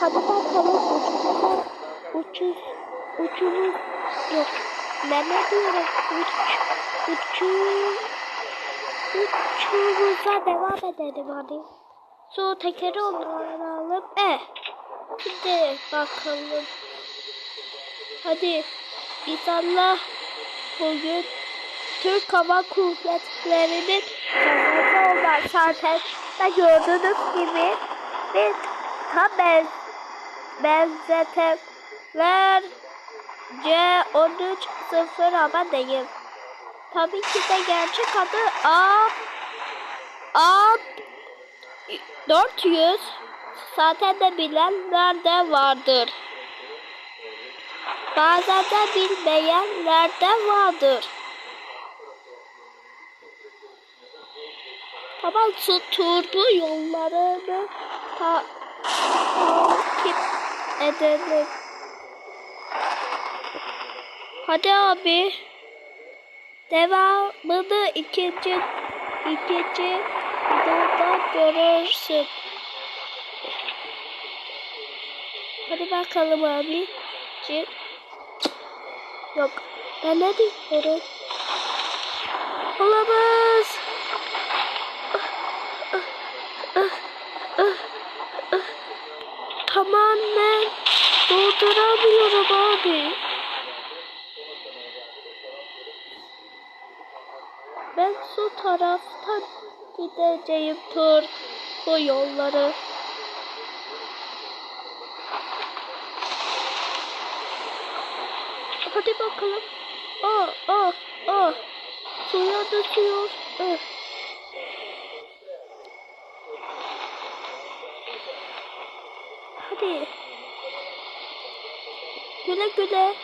Hadi bakalım uçumuz, uçuz, uçumuz yok. Ne ne diyorum? Uç, uçu, uçumuza devam edelim hadi. Su tekeri alalım. E. Şimdi bakalım. Hadi. İnşallah bugün Türk Hava Kuvvetleri'nin kazası olan zaten da gördüğünüz gibi bir tam ben, benzetenler C13 ama değil. Tabii ki de gerçek adı A A 400 zaten de bilenler de vardır. Bazen de bilmeyenler de vardır. Tamam su turbu yollarını ta edelim. Hadi abi. Devamını ikinci ikinci videoda görürsün. Hadi bakalım abi. Yok. Ben ne diyorum? Tamamen dolduramıyorum abi. Ben su taraftan gideceğim tur bu yolları. Hadi bakalım. Oh, oh, oh. Suya düşüyor. Oh. Hadi. Güle güle.